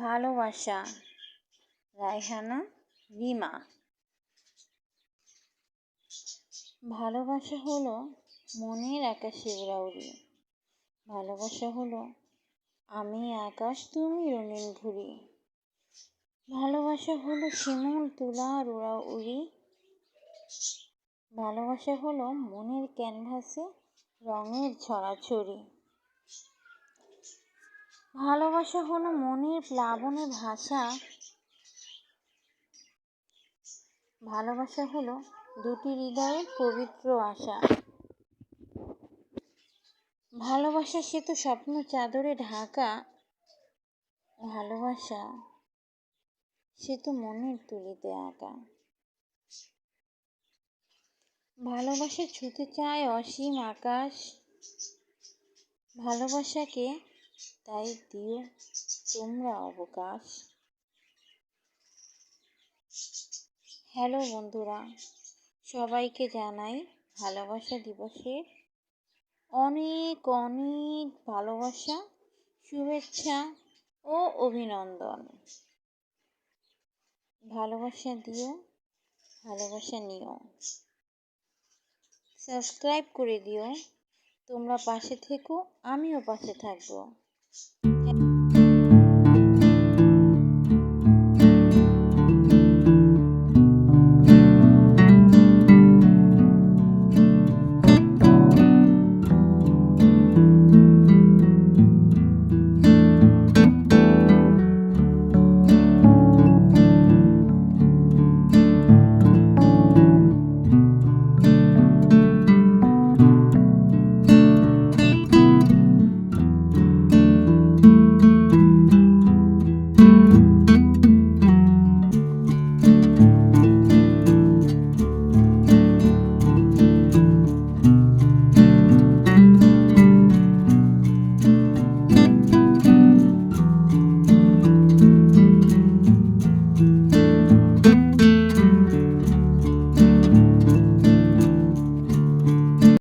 আশা রায়হানা, রিমা। ভালোবাসা হলো মনের আকাশে উড়াউড়ি ভালোবাসা হলো আমি আকাশ, তুমি রঙিন ঘুরি ভালোবাসা হলো শিমুল তুলার উড়াউড়ি ভালোবাসা হলো মনের ক্যানভাসে রঙের ছড়াছড়ি। ভালোবাসা হলো মনের প্লাবনে ভাষা। ভালোবাসা হলো দুটি হৃদয়ের পবিত্র আশা। ভালোবাসা সে তো স্বপ্ন চাদরে ঢাকা। ভালোবাসা সে তো মনের তুলিতে আঁকা। ভালোবাসা ছুতে চায় অসীম আকাশ। ভালোবাসাকে তাই দিও, তোমরা অবকাশ। হ্যালো বন্ধুরা, সবাইকে জানাই ভালোবাসা দিবসের অনেক অনেক ভালোবাসা, শুভেচ্ছা ও অভিনন্দন। ভালোবাসা দিও, ভালোবাসা নিও। সাবস্ক্রাইব করে দিও, তোমরা পাশে থেকো, আমিও পাশে থাকব। Thanks.